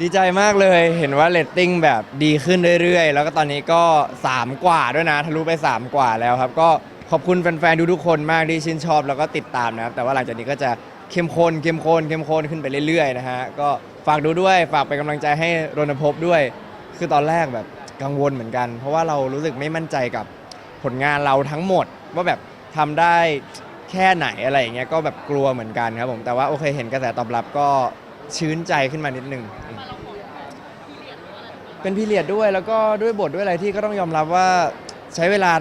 ดีใจมากเลยเห็นว่าเรตติ้งแบบดีขึ้นเรื่อยๆ แล้วก็ตอนนี้ก็ 3 กว่าด้วยนะทะลุไป 3 กว่าแล้วครับ ก็ขอบคุณแฟนๆทุกๆคนมากที่ชื่นชอบแล้วก็ติดตามนะครับ แต่ว่าหลังจากนี้ก็จะเข้มข้นเข้มข้นเข้มข้นขึ้นไปเรื่อยๆนะฮะก็ฝากดูด้วยฝากเป็นกำลังใจให้รณภพด้วย คือตอนแรกแบบกังวลเหมือนกัน เพราะว่าเรารู้สึกไม่มั่นใจกับผลงานเราทั้งหมด ว่าแบบทำได้แค่ไหนอะไรอย่างเงี้ยก็แบบกลัวเหมือนกันครับผมแต่ว่าโอเคเห็นกระแสตอบรับก็ชื้นใจขึ้นมานิดนึง เป็นพีเรียดด้วยแล้วก็ด้วยบทด้วยอะไรที่ก็ต้องยอมรับว่าใช้เวลา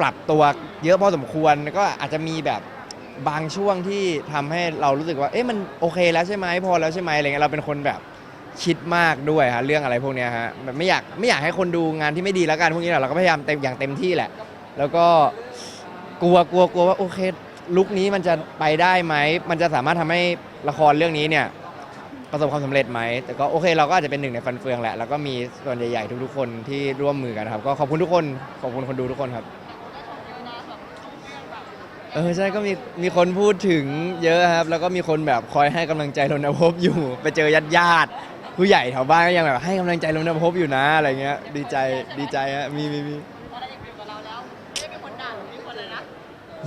ปรับตัวเยอะพอสมควรก็อาจจะมีแบบบางช่วงที่ทำให้เรารู้สึกว่าเอ๊ะมันโอเคแล้วใช่ไหมพอแล้วใช่ไหมอะไรเงี้ยเราเป็นคนแบบคิดมากด้วยฮะเรื่องอะไรพวกเนี้ยฮะแบบไม่อยากไม่อยากให้คนดูงานที่ไม่ดีแล้วกันพวกนี้เราก็พยายามเต็มอย่างเต็มที่แหละ แล้วก็กลัวกลัวกลัวว่าโอเคลุคนี้มันจะไปได้ไหมมันจะสามารถทำให้ละครเรื่องนี้เนี่ย ประสบความสำเร็จไหม แต่ก็โอเคเราก็อาจจะเป็นหนึ่งในฟันเฟืองแหละ แล้วก็มีส่วนใหญ่ ๆ ทุกๆคนที่ร่วมมือกันครับ ก็ขอบคุณทุกคน ขอบคุณคนดูทุกคนครับ เออใช่ก็มีมีคนพูดถึงเยอะครับ แล้วก็มีคนแบบคอยให้กำลังใจรณภพอยู่ ไปเจอญาติญาติๆผู้ใหญ่แถวบ้านก็ยังแบบให้กำลังใจรณภพอยู่นะอะไรเงี้ย ดีใจดีใจฮะ มีมีมีพอเราอยู่กับเราแล้วไม่มีคนด่าหรือมีคนเลยนะ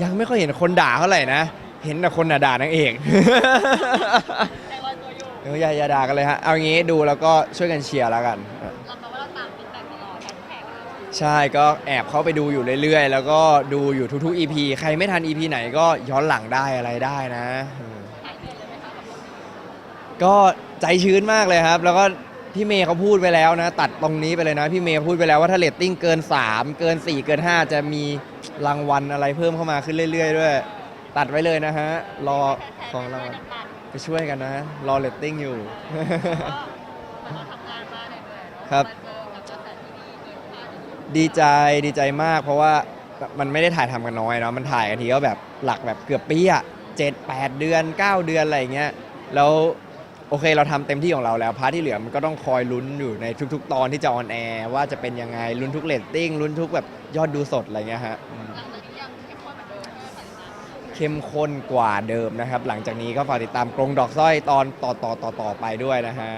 ยังไม่ค่อยเห็นคนด่าเท่าไหร่นะ เห็นแต่คนน่ะด่านางเอก เอออย่าอย่าด่ากันเลยฮะ เอางี้ดูแล้วก็ช่วยกันเชียร์แล้วกัน เราแปลว่าเราตามฟีดแบ็กตลอดแฮชแท็กอะใช่ก็แอบเข้าไปดูอยู่เรื่อยๆ แล้วก็ดูอยู่ทุกๆ EP ใครไม่ทัน EP ไหนก็ย้อนหลังได้อะไรได้นะอืมหายเหนื่อยเลยไหมคะกับก็ใจชื้นมากเลยครับ แล้วก็พี่เมย์เขาพูดไปแล้วนะ ตัดตรงนี้ไปเลยนะ พี่เมย์พูดไปแล้วว่าถ้าเรตติ้งเกิน 3 เกิน 4 เกิน 5 จะมีรางวัลอะไรเพิ่มเข้ามาขึ้นเรื่อย ๆ ด้วย ตัดไว้เลยนะฮะรอของรางวัล ไปช่วยกันนะ รอเรตติ้งอยู่ ก็เราทำงานมาเหนื่อยๆเนอะครับ มาเจอกับกระแสที่ดีเกินคาดที่สุดดีใจดีใจมากเพราะว่ามันไม่ได้ถ่ายทำกันน้อยเนาะมันถ่ายกันทีก็แบบหลักแบบเกือบปีอะเจ็ดแปดเดือน 9 เดือนอะไรอย่างเงี้ยแล้วโอเคเราทำเต็มที่ของเราแล้วพาร์ทที่เหลือมันก็ต้องคอยลุ้นอยู่ในทุก ๆ ตอนที่จะออนแอร์ว่าจะเป็นยังไงลุ้นทุกเรตติ้งลุ้นทุกแบบยอดดูสดอะไรเงี้ยฮะอืม เข้มข้นกว่าเดิมนะครับ หลังจากนี้ก็ฝากติดตามกรงดอกสร้อยตอนต่อต่อต่อต่อไปด้วยนะฮะ